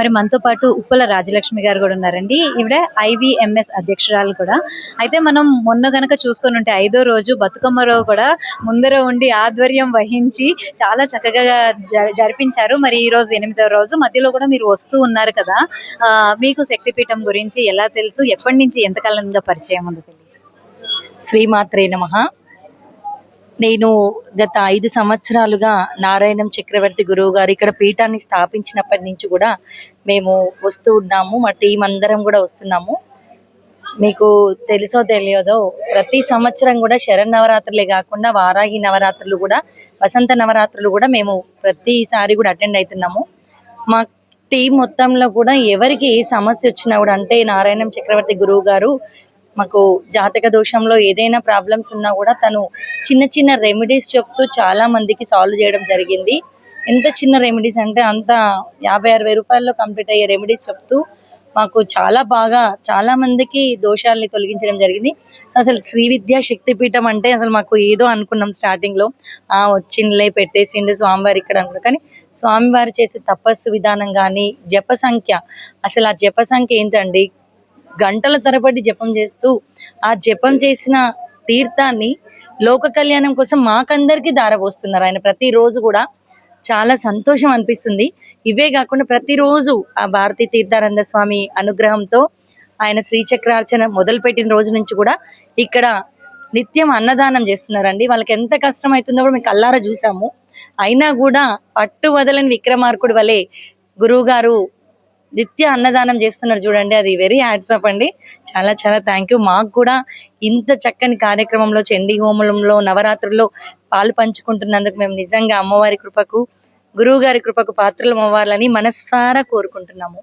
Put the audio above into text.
మరి మనతో పాటు ఉప్పల రాజలక్ష్మి గారు కూడా ఉన్నారండి. ఈవిడ ఐవిఎంఎస్ అధ్యక్షురాలు కూడా. అయితే మనం మొన్న గనక చూసుకొని ఉంటే ఐదో రోజు బతుకమ్మరావు కూడా ముందర ఉండి ఆధ్వర్యం వహించి చాలా చక్కగా జ- జరిపించారు. మరి ఈ రోజు ఎనిమిదో రోజు మధ్యలో కూడా మీరు వస్తూ ఉన్నారు కదా. మీకు శక్తిపీఠం గురించి ఎలా తెలుసు? ఎప్పటి నుంచి ఎంతకాలంగా పరిచయం ఉందో తెలియదు శ్రీమాత్రే నమ. నేను గత ఐదు సంవత్సరాలుగా నారాయణం చక్రవర్తి గురువు గారు ఇక్కడ పీఠాన్ని స్థాపించినప్పటి నుంచి కూడా మేము వస్తూ ఉన్నాము. మా టీం అందరం కూడా వస్తున్నాము. మీకు తెలుసో తెలియదో ప్రతి సంవత్సరం కూడా శరణ్ నవరాత్రులే కాకుండా వారాహి నవరాత్రులు కూడా వసంత నవరాత్రులు కూడా మేము ప్రతిసారి కూడా అటెండ్ అవుతున్నాము. మా టీం మొత్తంలో కూడా ఎవరికి ఏ సమస్య వచ్చినా కూడా అంటే నారాయణం చక్రవర్తి గురువు గారు మాకు జాతక దోషంలో ఏదైనా ప్రాబ్లమ్స్ ఉన్నా కూడా తను చిన్న చిన్న రెమెడీస్ చెప్తూ చాలా మందికి సాల్వ్ చేయడం జరిగింది. ఎంత చిన్న రెమెడీస్ అంటే అంత యాభై అరవై రూపాయల్లో కంప్లీట్ అయ్యే రెమెడీస్ చెప్తూ మాకు చాలా బాగా చాలా మందికి దోషాలని తొలగించడం జరిగింది. సో అసలు శ్రీ విద్యా శక్తిపీఠం అంటే అసలు మాకు ఏదో అనుకున్నాం స్టార్టింగ్లో వచ్చిండ్లే పెట్టేసిండు స్వామివారి ఇక్కడ అనుకున్నాం. కానీ స్వామివారు చేసే తపస్సు విధానం కానీ జప సంఖ్య. అసలు ఆ జప సంఖ్య ఏంటండి? గంటల తరబడి జపం చేస్తూ ఆ జపం చేసిన తీర్థాన్ని లోక కళ్యాణం కోసం మాకందరికీ దారపోస్తున్నారు ఆయన ప్రతిరోజు కూడా చాలా సంతోషం అనిపిస్తుంది. ఇవే కాకుండా ప్రతిరోజు ఆ భారతీ తీర్థానంద స్వామి అనుగ్రహంతో ఆయన శ్రీచక్రార్చన మొదలుపెట్టిన రోజు నుంచి కూడా ఇక్కడ నిత్యం అన్నదానం చేస్తున్నారండి. వాళ్ళకి ఎంత కష్టం అవుతుందో కూడా మేము కల్లారా చూసాము. అయినా కూడా పట్టు వదలని విక్రమార్కుడు వలె గురువు గారు నిత్య అన్నదానం చేస్తున్నారు చూడండి అది వెరీ హ్యాట్సప్ అండి. చాలా చాలా థ్యాంక్ యూ మాకు కూడా ఇంత చక్కని కార్యక్రమంలో చండీ హోమంలో నవరాత్రుల్లో పాలు పంచుకుంటున్నందుకు మేము నిజంగా అమ్మవారి కృపకు గురువు గారి కృపకు పాత్రలు అవ్వాలని మనస్సారా కోరుకుంటున్నాము.